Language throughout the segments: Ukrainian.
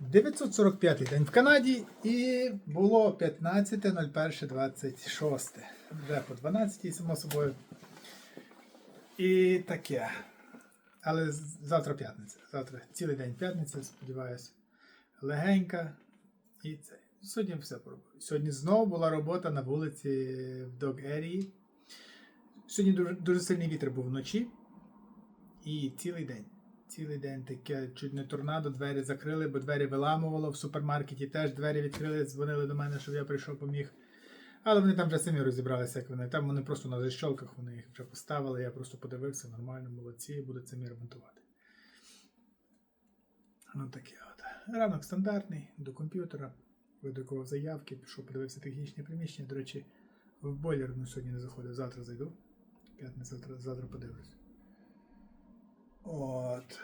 945 день в Канаді і було 15.01.26. Вже по 12, само собою. І таке. Але завтра п'ятниця. Завтра цілий день п'ятниця, сподіваюся. Легенька. І це. Сьогодні все поробив. Сьогодні знову була робота на вулиці в Dog Area. Сьогодні дуже, дуже сильний вітер був вночі. І цілий день. Цілий день таке чуть не торнадо, двері закрили, бо двері виламувало. В супермаркеті теж двері відкрили, дзвонили до мене, щоб я прийшов поміг. Але вони там вже самі розібралися, як вони. Там вони просто на защолках вони їх вже поставили. Я просто подивився, нормально, молодці, будуть самі ремонтувати. Ну таке от. Ранок стандартний, до комп'ютера, видрукував заявки, пішов, подивився технічне приміщення. До речі, в бойлер ну, сьогодні не заходив, завтра зайду. П'ятниця, завтра, завтра подивлюсь. От.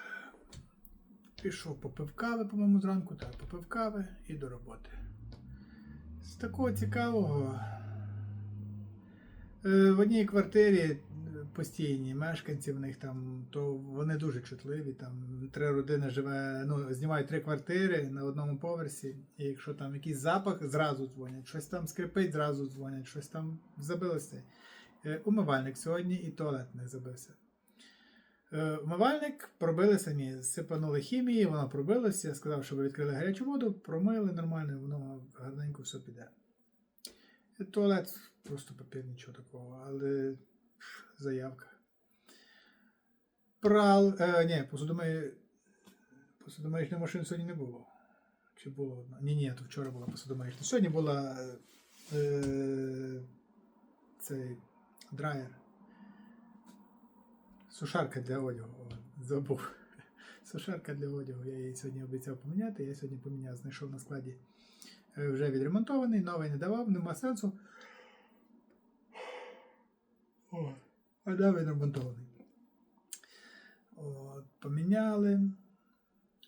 Пішов попив кави, по-моєму, зранку, так, попив кави і до роботи. З такого цікавого. е, В одній квартирі е, постійні мешканці в них там, то вони дуже чутливі. Там три родини живе, ну, знімають три квартири на одному поверсі. І якщо там якийсь запах, зразу дзвонять, щось там скрипить, зразу дзвонять, щось там забилося. Е, Умивальник сьогодні і туалет не забився. Е, Вмивальник пробили самі, сипанули хімії, воно пробилося. Я сказав, щоб відкрили гарячу воду, промили нормально, воно гарненько все піде. І Туалет просто папір, нічого такого, але заявка. Прал. Е, ні, посудомий... посудомиючної машини сьогодні не було. Чи було одна? Ні, ні, то вчора була посудомиючна. Сьогодні була е, цей драйер. Сушарка для одягу. Забув. Сушарка для одягу. Я її сьогодні обіцяв поміняти. Я сьогодні поміняв, знайшов на складі е, вже відремонтований, новий не давав, нема сенсу. О, а да, відремонтований. От, поміняли.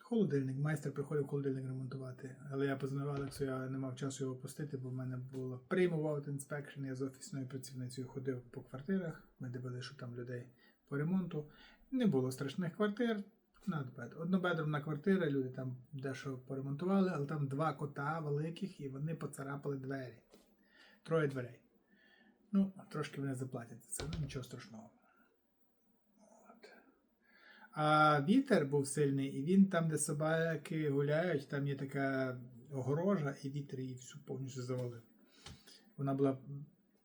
Холодильник. Майстер приходив холодильник ремонтувати. Але я позвонив Алексу, я не мав часу його пустити, бо в мене було приймав інспекшн. Я з офісною працівницею ходив по квартирах. Ми дивилися, що там людей по ремонту. Не було страшних квартир. Надбед. Однобедромна квартира, люди там дещо поремонтували, але там два кота великих і вони поцарапали двері. Троє дверей. Ну, трошки вони заплатять за це, ну нічого страшного. От. А вітер був сильний, і він там, де собаки гуляють, там є така огорожа, і вітер її всю повністю завалив. Вона була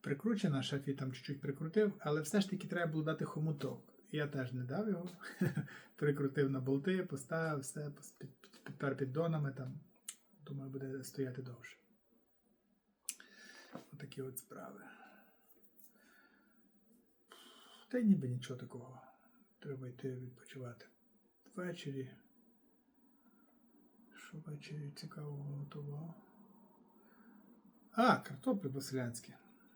прикручена, її там чуть-чуть прикрутив, але все ж таки треба було дати хомуток. Я теж не дав його, прикрутив на болти, поставив все, під- піддонами там. Думаю, буде стояти довше. Отакі от справи. Та й ніби нічого такого. Треба йти відпочивати. Ввечері. Що ввечері цікавого готував? А, картоплі по-селянськи.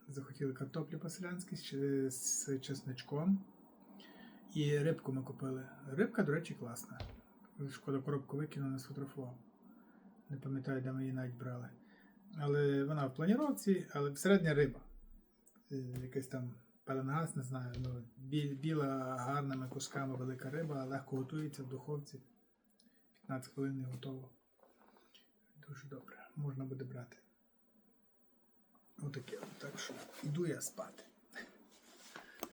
Захотіли картоплі по-селянськи з, чесничком. І рибку ми купили. Рибка, до речі, класна. Шкода коробку викинув, не сфотографував. Не пам'ятаю, де ми її навіть брали. Але вона в планіровці, але всередині риба. Е, Якийсь там пеленгас, не знаю. Ну, біла гарними кусками велика риба, легко готується в духовці. 15 хвилин і готово. Дуже добре. Можна буде брати. Отаке. таке, Так що йду я спати.